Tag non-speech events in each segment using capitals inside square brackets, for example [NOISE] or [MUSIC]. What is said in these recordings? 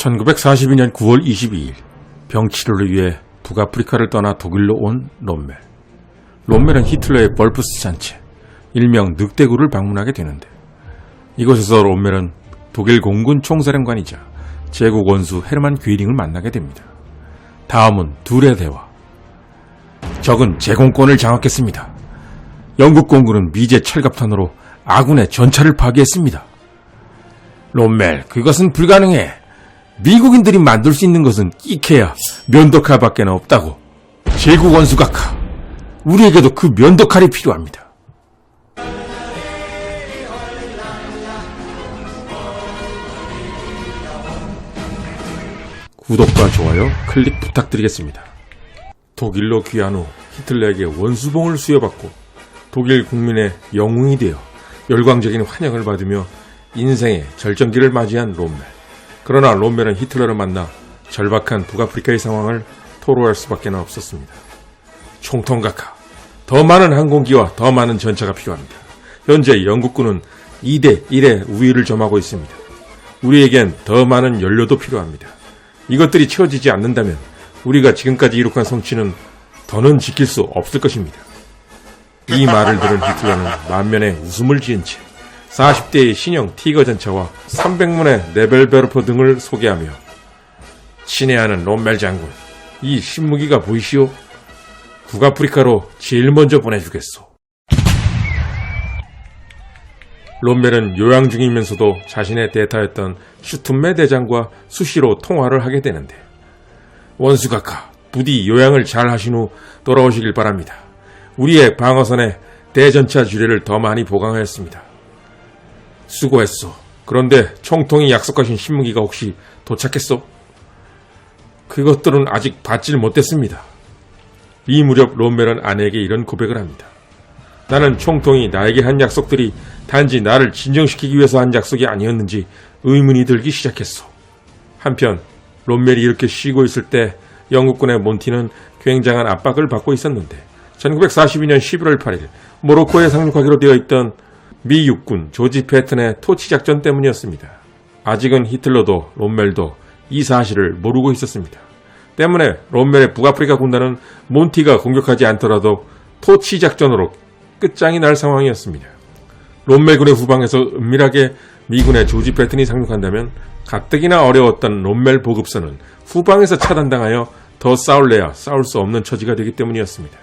1942년 9월 22일 병치료를 위해 북아프리카를 떠나 독일로 온 롬멜. 롬멜은 히틀러의 벌프스 잔치, 일명 늑대구를 방문하게 되는데 이곳에서 롬멜은 독일 공군 총사령관이자 제국 원수 헤르만 귀링을 만나게 됩니다. 다음은 둘의 대화. 적은 제공권을 장악했습니다. 영국 공군은 미제 철갑탄으로 아군의 전차를 파괴했습니다. 롬멜, 그것은 불가능해. 미국인들이 만들 수 있는 것은 끼케야 면도칼밖에 없다고. 제국 원수가 카. 우리에게도 그 면도칼이 필요합니다. 구독과 좋아요, 클릭 부탁드리겠습니다. 독일로 귀한 후 히틀러에게 원수봉을 수여받고 독일 국민의 영웅이 되어 열광적인 환영을 받으며 인생의 절정기를 맞이한 롬멜. 그러나 롬멜은 히틀러를 만나 절박한 북아프리카의 상황을 토로할 수밖에 없었습니다. 총통각하, 더 많은 항공기와 더 많은 전차가 필요합니다. 현재 영국군은 2대 1의 우위를 점하고 있습니다. 우리에겐 더 많은 연료도 필요합니다. 이것들이 채워지지 않는다면 우리가 지금까지 이룩한 성취는 더는 지킬 수 없을 것입니다. 이 말을 들은 히틀러는 [LAUGHS] 만면에 웃음을 지은 채 40대의 신형 티거 전차와 300문의 네벨베르프 등을 소개하며 친애하는 롬멜 장군, 이 신무기가 보이시오? 북아프리카로 제일 먼저 보내주겠소. 롬멜은 요양 중이면서도 자신의 대타였던 슈툰메 대장과 수시로 통화를 하게 되는데 원수각하, 부디 요양을 잘 하신 후 돌아오시길 바랍니다. 우리의 방어선에 대전차 주례를 더 많이 보강하였습니다. 수고했소. 그런데 총통이 약속하신 신무기가 혹시 도착했소? 그것들은 아직 받질 못했습니다. 이 무렵 롬멜은 아내에게 이런 고백을 합니다. 나는 총통이 나에게 한 약속들이 단지 나를 진정시키기 위해서 한 약속이 아니었는지 의문이 들기 시작했소. 한편 롬멜이 이렇게 쉬고 있을 때 영국군의 몬티는 굉장한 압박을 받고 있었는데 1942년 11월 8일 모로코에 상륙하기로 되어 있던 미 육군 조지 패튼의 토치 작전 때문이었습니다. 아직은 히틀러도 롬멜도 이 사실을 모르고 있었습니다. 때문에 롬멜의 북아프리카 군단은 몬티가 공격하지 않더라도 토치 작전으로 끝장이 날 상황이었습니다. 롬멜군의 후방에서 은밀하게 미군의 조지 패튼이 상륙한다면 가뜩이나 어려웠던 롬멜 보급선은 후방에서 차단당하여 더 싸울래야 싸울 수 없는 처지가 되기 때문이었습니다.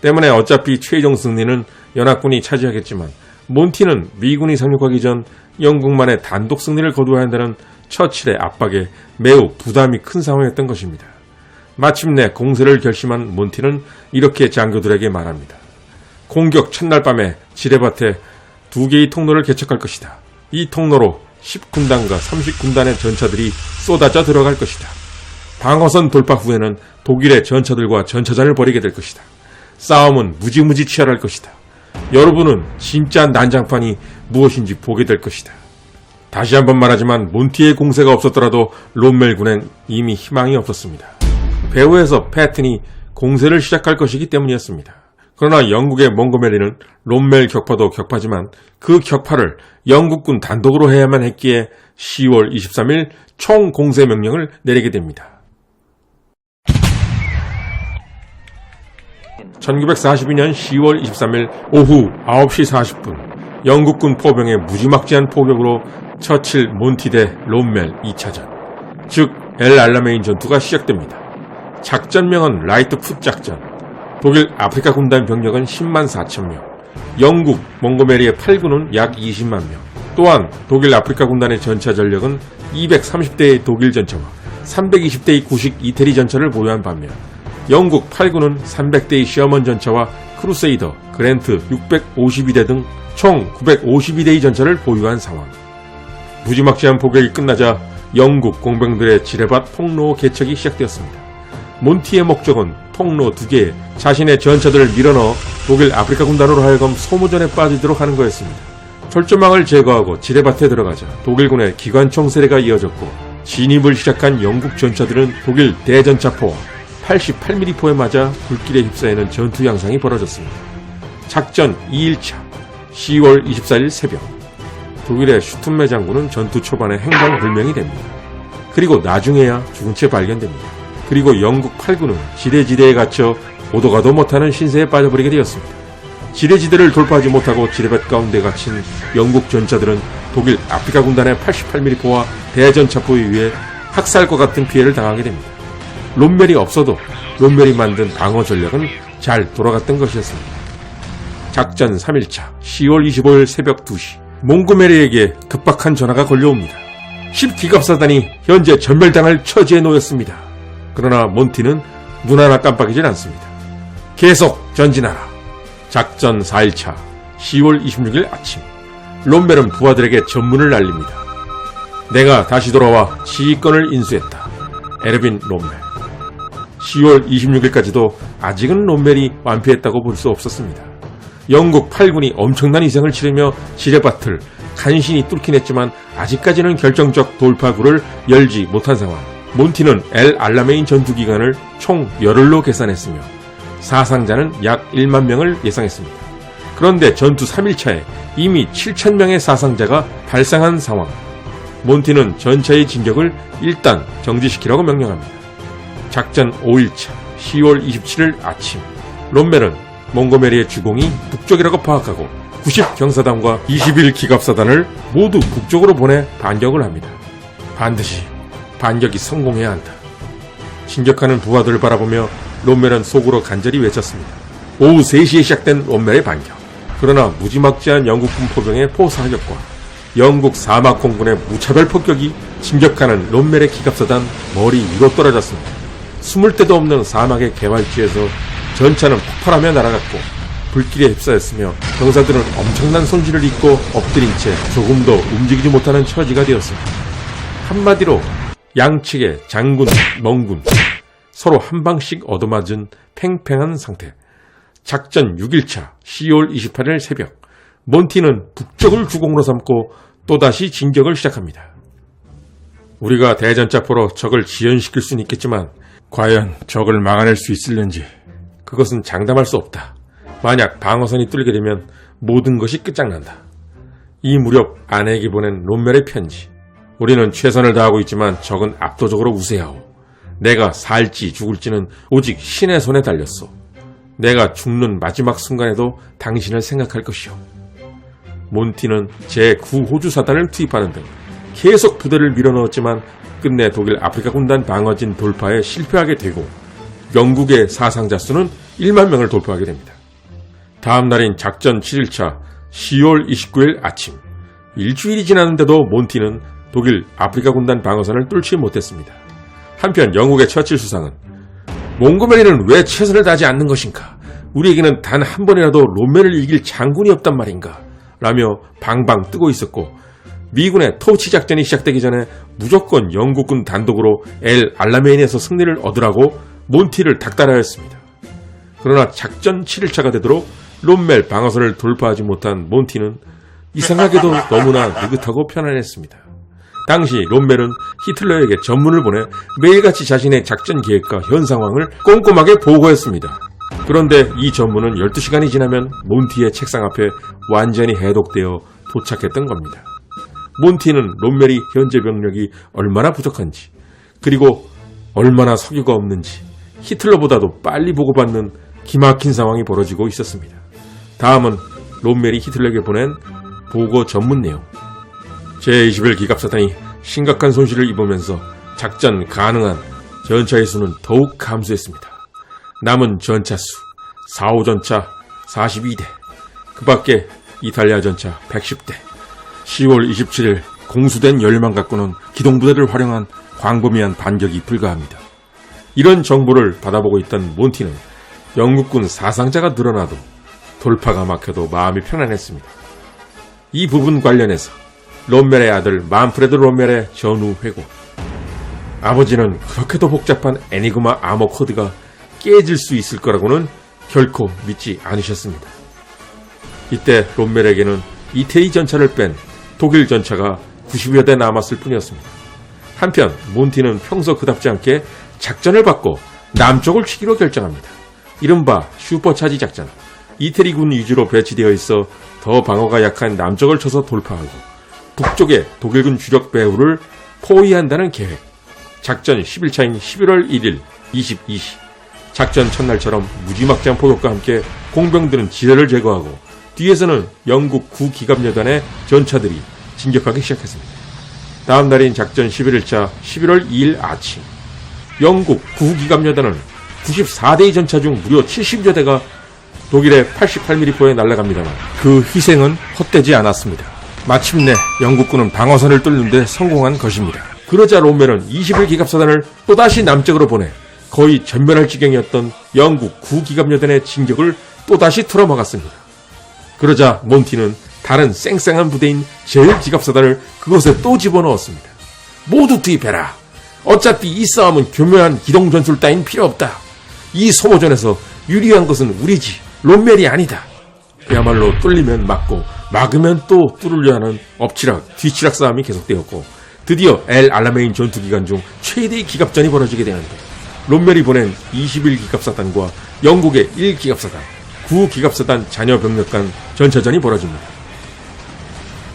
때문에 어차피 최종 승리는 연합군이 차지하겠지만 몬티는 미군이 상륙하기 전 영국만의 단독 승리를 거두어야 한다는 처칠의 압박에 매우 부담이 큰 상황이었던 것입니다. 마침내 공세를 결심한 몬티는 이렇게 장교들에게 말합니다. 공격 첫날 밤에 지뢰밭에 두 개의 통로를 개척할 것이다. 이 통로로 10군단과 30군단의 전차들이 쏟아져 들어갈 것이다. 방어선 돌파 후에는 독일의 전차들과 전차전을 벌이게 될 것이다. 싸움은 무지무지 치열할 것이다. 여러분은 진짜 난장판이 무엇인지 보게 될 것이다. 다시 한번 말하지만 몬티의 공세가 없었더라도 롬멜군엔 이미 희망이 없었습니다. 배후에서 패튼이 공세를 시작할 것이기 때문이었습니다. 그러나 영국의 몽고메리는 롬멜 격파도 격파지만 그 격파를 영국군 단독으로 해야만 했기에 10월 23일 총 공세 명령을 내리게 됩니다. 1942년 10월 23일 오후 9시 40분 영국군 포병의 무지막지한 포격으로 처칠 몬티 대 롬멜 2차전 즉 엘 알라메인 전투가 시작됩니다. 작전명은 라이트 풋 작전 독일 아프리카 군단 병력은 10만 4천 명 영국 몽고메리의 8군은 약 20만 명 또한 독일 아프리카 군단의 전차 전력은 230대의 독일 전차와 320대의 구식 이태리 전차를 보유한 반면 영국 8군은 300대의 시어먼 전차와 크루세이더, 그랜트 652대 등 총 952대의 전차를 보유한 상황. 무지막지한 포격이 끝나자 영국 공병들의 지뢰밭 통로 개척이 시작되었습니다. 몬티의 목적은 통로 두 개에 자신의 전차들을 밀어넣어 독일 아프리카 군단으로 하여금 소모전에 빠지도록 하는 거였습니다. 철조망을 제거하고 지뢰밭에 들어가자 독일군의 기관총 세례가 이어졌고 진입을 시작한 영국 전차들은 독일 대전차포와 88mm 포에 맞아 불길에 휩싸이는 전투 양상이 벌어졌습니다. 작전 2일차 10월 24일 새벽 독일의 슈툰메 장군은 전투 초반에 행방 불명이 됩니다. 그리고 나중에야 죽은 채 발견됩니다. 그리고 영국 8군은 지대지대에 갇혀 오도가도 못하는 신세에 빠져버리게 되었습니다. 지뢰지대를 돌파하지 못하고 지뢰밭 가운데 갇힌 영국 전차들은 독일 아프리카 군단의 88mm 포와 대전차포에 의해 학살과 같은 피해를 당하게 됩니다. 롬멜이 없어도 롬멜이 만든 방어 전략은 잘 돌아갔던 것이었습니다. 작전 3일차 10월 25일 새벽 2시 몽고메리에게 급박한 전화가 걸려옵니다. 10기갑사단이 현재 전멸당할 처지에 놓였습니다. 그러나 몬티는 눈 하나 깜빡이질 않습니다. 계속 전진하라. 작전 4일차 10월 26일 아침 롬멜은 부하들에게 전문을 날립니다. 내가 다시 돌아와 지휘권을 인수했다. 에르빈 롬멜 10월 26일까지도 아직은 롬멜이 완패했다고 볼 수 없었습니다. 영국 8군이 엄청난 희생을 치르며 지뢰밭을 간신히 뚫긴 했지만 아직까지는 결정적 돌파구를 열지 못한 상황. 몬티는 엘 알라메인 전투 기간을 총 열흘로 계산했으며 사상자는 약 1만 명을 예상했습니다. 그런데 전투 3일차에 이미 7천 명의 사상자가 발생한 상황. 몬티는 전차의 진격을 일단 정지시키라고 명령합니다. 작전 5일차 10월 27일 아침 롬멜은 몽고메리의 주공이 북쪽이라고 파악하고 90 경사단과 21 기갑사단을 모두 북쪽으로 보내 반격을 합니다. 반드시 반격이 성공해야 한다. 진격하는 부하들을 바라보며 롬멜은 속으로 간절히 외쳤습니다. 오후 3시에 시작된 롬멜의 반격. 그러나 무지막지한 영국군 포병의 포사격과 영국 사막 공군의 무차별 폭격이 진격하는 롬멜의 기갑사단 머리 위로 떨어졌습니다. 숨을 데도 없는 사막의 개활지에서 전차는 폭발하며 날아갔고 불길에 휩싸였으며 병사들은 엄청난 손실을 입고 엎드린 채 조금 더 움직이지 못하는 처지가 되었습니다. 한마디로 양측의 장군, 멍군 서로 한 방씩 얻어맞은 팽팽한 상태. 작전 6일차 10월 28일 새벽 몬티는 북쪽을 주공으로 삼고 또다시 진격을 시작합니다. 우리가 대전차포로 적을 지연시킬 수는 있겠지만 과연 적을 막아낼 수 있을는지 그것은 장담할 수 없다. 만약 방어선이 뚫리게 되면 모든 것이 끝장난다. 이 무렵 아내에게 보낸 롬멜의 편지. 우리는 최선을 다하고 있지만 적은 압도적으로 우세하오. 내가 살지 죽을지는 오직 신의 손에 달렸소. 내가 죽는 마지막 순간에도 당신을 생각할 것이오. 몬티는 제9호주 사단을 투입하는 등 계속 부대를 밀어넣었지만 끝내 독일 아프리카 군단 방어진 돌파에 실패하게 되고 영국의 사상자 수는 1만 명을 돌파하게 됩니다. 다음 날인 작전 7일차 10월 29일 아침 일주일이 지났는데도 몬티는 독일 아프리카 군단 방어선을 뚫지 못했습니다. 한편 영국의 처칠 수상은 몽고메리는 왜 최선을 다하지 않는 것인가? 우리에게는 단 한 번이라도 롬멜을 이길 장군이 없단 말인가? 라며 방방 뜨고 있었고 미군의 토치 작전이 시작되기 전에 무조건 영국군 단독으로 엘 알라메인에서 승리를 얻으라고 몬티를 닥달하였습니다 그러나 작전 7일차가 되도록 롬멜 방어선을 돌파하지 못한 몬티는 이상하게도 [LAUGHS] 너무나 느긋하고 편안했습니다. 당시 롬멜은 히틀러에게 전문을 보내 매일같이 자신의 작전 계획과 현 상황을 꼼꼼하게 보고했습니다. 그런데 이 전문은 12시간이 지나면 몬티의 책상 앞에 완전히 해독되어 도착했던 겁니다. 몬티는 롬멜이 현재 병력이 얼마나 부족한지, 그리고 얼마나 석유가 없는지, 히틀러보다도 빨리 보고받는 기막힌 상황이 벌어지고 있었습니다. 다음은 롬멜이 히틀러에게 보낸 보고 전문 내용. 제21 기갑사단이 심각한 손실을 입으면서 작전 가능한 전차의 수는 더욱 감소했습니다. 남은 전차 수 4호 전차 42대, 그 밖에 이탈리아 전차 110대, 10월 27일 공수된 열만 갖고는 기동부대를 활용한 광범위한 반격이 불가합니다. 이런 정보를 받아보고 있던 몬티는 영국군 사상자가 늘어나도 돌파가 막혀도 마음이 편안했습니다. 이 부분 관련해서 롬멜의 아들 만프레드 롬멜의 전후 회고 아버지는 그렇게도 복잡한 애니그마 아머 코드가 깨질 수 있을 거라고는 결코 믿지 않으셨습니다. 이때 롬멜에게는 이태리 전차를 뺀 독일 전차가 90여 대 남았을 뿐이었습니다. 한편 몬티는 평소 그답지 않게 작전을 바꿔 남쪽을 치기로 결정합니다. 이른바 슈퍼차지 작전. 이태리군 위주로 배치되어 있어 더 방어가 약한 남쪽을 쳐서 돌파하고 북쪽에 독일군 주력 배후를 포위한다는 계획. 작전 10일차인 11월 1일 22시 작전 첫날처럼 무지막지한 포격과 함께 공병들은 지뢰를 제거하고 뒤에서는 영국 구기갑여단의 전차들이 진격하기 시작했습니다. 다음 날인 작전 11일차 11월 2일 아침 영국 구기갑여단은 94대의 전차 중 무려 70여 대가 독일의 88mm포에 날아갑니다만 그 희생은 헛되지 않았습니다. 마침내 영국군은 방어선을 뚫는데 성공한 것입니다. 그러자 롬멜은 21 기갑사단을 또다시 남쪽으로 보내 거의 전멸할 지경이었던 영국 구기갑여단의 진격을 또다시 틀어막았습니다. 그러자 몬티는 다른 쌩쌩한 부대인 제1기갑사단을 그곳에 또 집어넣었습니다. 모두 투입해라. 어차피 이 싸움은 교묘한 기동 전술 따윈 필요 없다. 이 소모전에서 유리한 것은 우리지 롬멜이 아니다. 그야말로 뚫리면 막고 막으면 또 뚫으려 하는 엎치락 뒤치락 싸움이 계속되었고 드디어 엘 알라메인 전투 기간 중 최대의 기갑전이 벌어지게 되는데 롬멜이 보낸 21 기갑사단과 영국의 1 기갑사단, 9기갑사단 자녀 병력 간 전차전이 벌어집니다.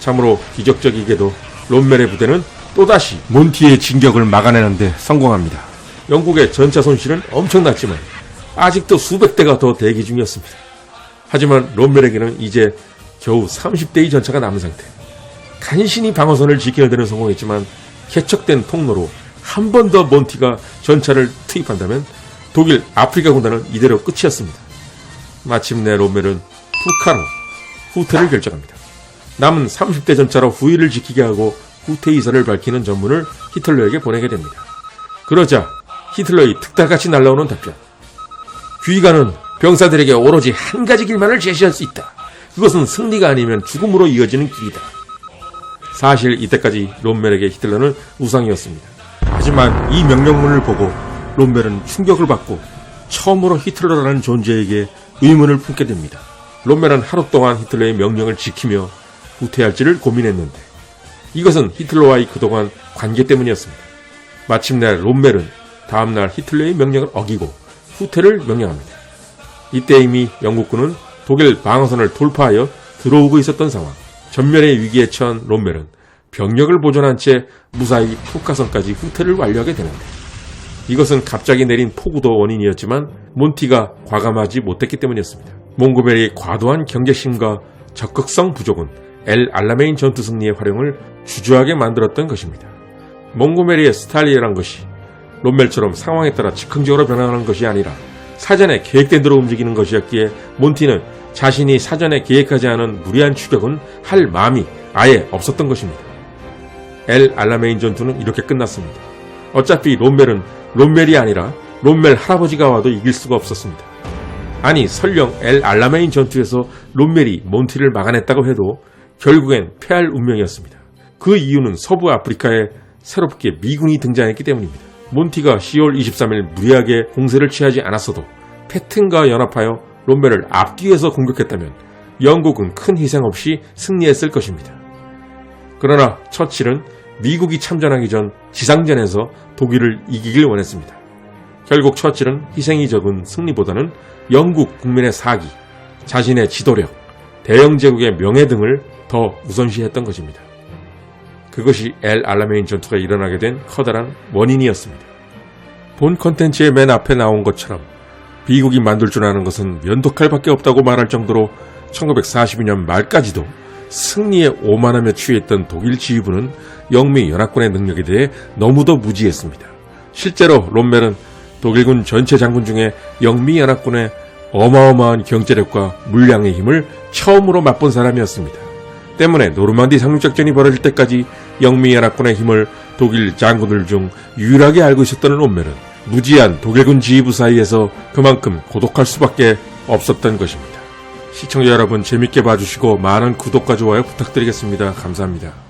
참으로 기적적이게도 롬멜의 부대는 또다시 몬티의 진격을 막아내는데 성공합니다. 영국의 전차 손실은 엄청났지만 아직도 수백 대가 더 대기 중이었습니다. 하지만 롬멜에게는 이제 겨우 30대의 전차가 남은 상태. 간신히 방어선을 지키는 데는 성공했지만 개척된 통로로 한 번 더 몬티가 전차를 투입한다면 독일 아프리카 군단은 이대로 끝이었습니다. 마침내 롬멜은 푸카로 후퇴를 결정합니다. 남은 30대 전차로 후위를 지키게 하고 후퇴 이사를 밝히는 전문을 히틀러에게 보내게 됩니다. 그러자 히틀러의 특달같이 날라오는 답변. 귀가는 병사들에게 오로지 한 가지 길만을 제시할 수 있다. 그것은 승리가 아니면 죽음으로 이어지는 길이다. 사실 이때까지 롬멜에게 히틀러는 우상이었습니다. 하지만 이 명령문을 보고 롬멜은 충격을 받고 처음으로 히틀러라는 존재에게 의문을 품게 됩니다. 롬멜은 하루 동안 히틀러의 명령을 지키며 후퇴할지를 고민했는데 이것은 히틀러와의 그동안 관계 때문이었습니다. 마침내 롬멜은 다음날 히틀러의 명령을 어기고 후퇴를 명령합니다. 이때 이미 영국군은 독일 방어선을 돌파하여 들어오고 있었던 상황. 전멸의 위기에 처한 롬멜은 병력을 보존한 채 무사히 푸카선까지 후퇴를 완료하게 되는데 이것은 갑자기 내린 폭우도 원인이었지만 몬티가 과감하지 못했기 때문이었습니다. 몽고메리의 과도한 경계심과 적극성 부족은 엘 알라메인 전투 승리의 활용을 주저하게 만들었던 것입니다. 몽고메리의 스타일이란 것이 롬멜처럼 상황에 따라 즉흥적으로 변화하는 것이 아니라 사전에 계획된 대로 움직이는 것이었기에 몬티는 자신이 사전에 계획하지 않은 무리한 추격은 할 마음이 아예 없었던 것입니다. 엘 알라메인 전투는 이렇게 끝났습니다. 어차피 롬멜은 롬멜이 아니라 롬멜 할아버지가 와도 이길 수가 없었습니다. 아니 설령 엘 알라메인 전투에서 롬멜이 몬티를 막아냈다고 해도 결국엔 패할 운명이었습니다. 그 이유는 서부 아프리카에 새롭게 미군이 등장했기 때문입니다. 몬티가 10월 23일 무리하게 공세를 취하지 않았어도 패튼과 연합하여 롬멜을 앞뒤에서 공격했다면 영국은 큰 희생 없이 승리했을 것입니다. 그러나 처칠은 미국이 참전하기 전 지상전에서 독일을 이기길 원했습니다. 결국 처칠은 희생이 적은 승리보다는 영국 국민의 사기, 자신의 지도력, 대영 제국의 명예 등을 더 우선시했던 것입니다. 그것이 엘 알라메인 전투가 일어나게 된 커다란 원인이었습니다. 본 컨텐츠의 맨 앞에 나온 것처럼 미국이 만들 줄 아는 것은 면도칼밖에 없다고 말할 정도로 1942년 말까지도 승리에 오만하며 취했던 독일 지휘부는 영미 연합군의 능력에 대해 너무도 무지했습니다. 실제로 롬멜은 독일군 전체 장군 중에 영미 연합군의 어마어마한 경제력과 물량의 힘을 처음으로 맛본 사람이었습니다. 때문에 노르만디 상륙작전이 벌어질 때까지 영미 연합군의 힘을 독일 장군들 중 유일하게 알고 있었던 롬멜은 무지한 독일군 지휘부 사이에서 그만큼 고독할 수밖에 없었던 것입니다. 시청자 여러분 재밌게 봐주시고 많은 구독과 좋아요 부탁드리겠습니다. 감사합니다.